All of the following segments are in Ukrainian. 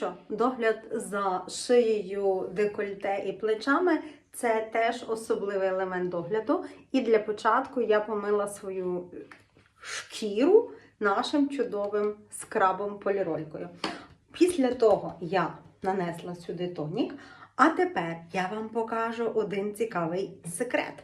що догляд за шиєю, декольте і плечами це теж особливий елемент догляду. І для початку я помила свою шкіру нашим чудовим скрабом поліролькою. Після того я нанесла сюди тонік, а тепер я вам покажу один цікавий секрет.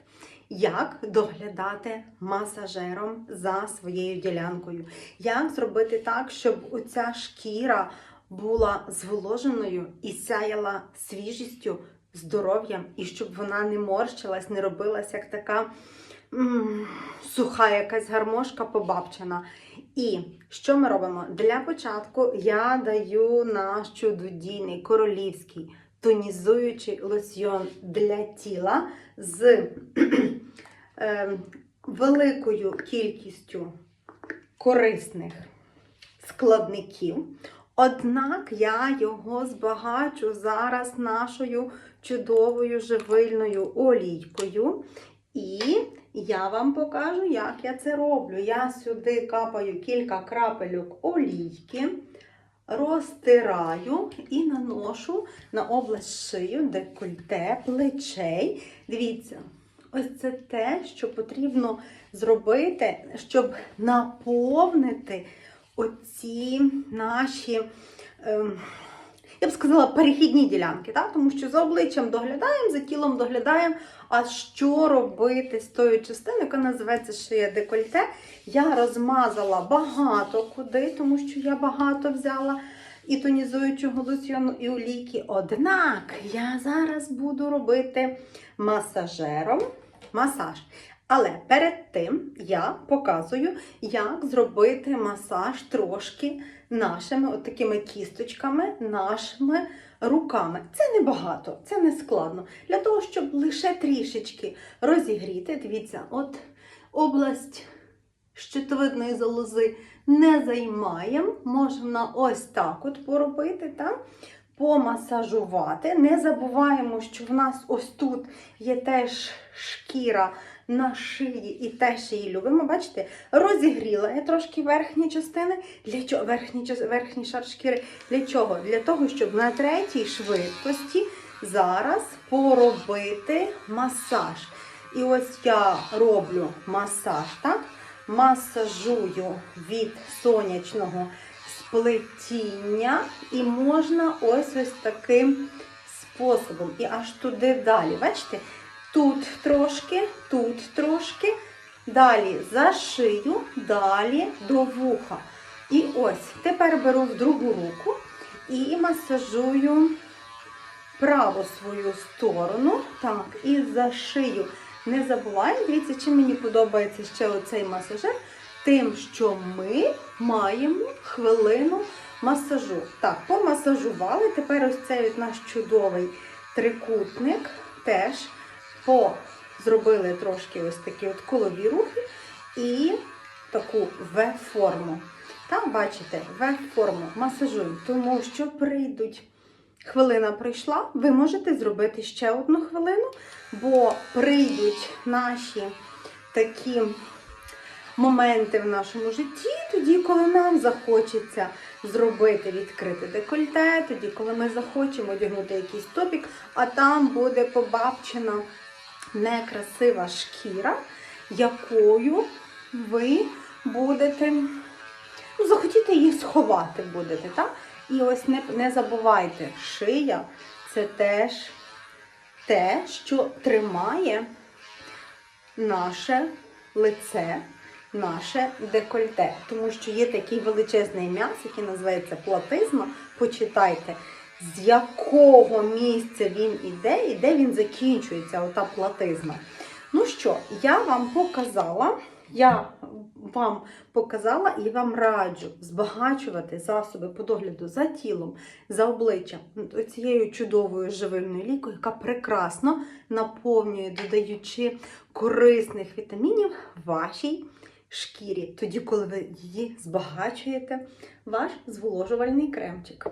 Як доглядати масажером за своєю ділянкою? Як зробити так, щоб оця шкіра була зволоженою і сяяла свіжістю, здоров'ям, і щоб вона не морщилась, не робилась як така м, суха якась гармошка побабчена. І що ми робимо? Для початку я даю наш чудодійний королівський тонізуючий лосьйон для тіла з е, великою кількістю корисних складників. Однак я його збагачу зараз нашою чудовою живильною олійкою. І я вам покажу, як я це роблю. Я сюди капаю кілька крапельок олійки, розтираю і наношу на область шию, декольте, плечей. Дивіться, ось це те, що потрібно зробити, щоб наповнити оці наші. Ем, я б сказала, перехідні ділянки, так? тому що за обличчям доглядаємо, за тілом доглядаємо. А що робити з тою частиною, яка називається шия декольте? Я розмазала багато куди, тому що я багато взяла і тонізуючого лосьйону, і олійки. Однак я зараз буду робити масажером масаж. Але перед тим я показую, як зробити масаж трошки нашими такими кісточками, нашими руками. Це не багато, це не складно. Для того, щоб лише трішечки розігріти, дивіться, от область щитовидної залози не займаємо. Можна ось так от поробити. Так? Помасажувати. Не забуваємо, що в нас ось тут є теж шкіра на шиї і теж її любимо. Бачите, розігріла я трошки верхні частини. Для чого? Верхній, верхній шар шкіри. Для чого? Для того, щоб на третій швидкості зараз поробити масаж. І ось я роблю масаж, так? Масажую від сонячного сплетіння. І можна ось ось таким способом. І аж туди далі. Бачите? Тут трошки, тут трошки, далі за шию, далі до вуха. І ось, тепер беру в другу руку і масажую праву свою сторону. Так, і за шию. Не забуваємо, дивіться, чим мені подобається ще оцей масажер, тим, що ми маємо хвилину масажу. Так, помасажували. Тепер ось цей наш чудовий трикутник теж по зробили трошки ось такі от колові рухи і таку В-форму. Там, бачите, В-форму масажуємо, тому що прийдуть. Хвилина прийшла, ви можете зробити ще одну хвилину, бо прийдуть наші такі моменти в нашому житті, тоді, коли нам захочеться зробити відкрите декольте, тоді, коли ми захочемо одягнути якийсь топік, а там буде побабчена некрасива шкіра, якою ви будете, ну, захотіти її сховати будете, так? І ось не, не забувайте, шия це теж те, що тримає наше лице, наше декольте. Тому що є такий величезний м'яс, який називається платизма. Почитайте, з якого місця він іде і де він закінчується, ота платизма. Ну що, я вам показала, я вам показала і вам раджу збагачувати засоби по догляду за тілом, за обличчям цією чудовою живильною лікою, яка прекрасно наповнює, додаючи корисних вітамінів вашій шкірі, тоді, коли ви її збагачуєте, ваш зволожувальний кремчик.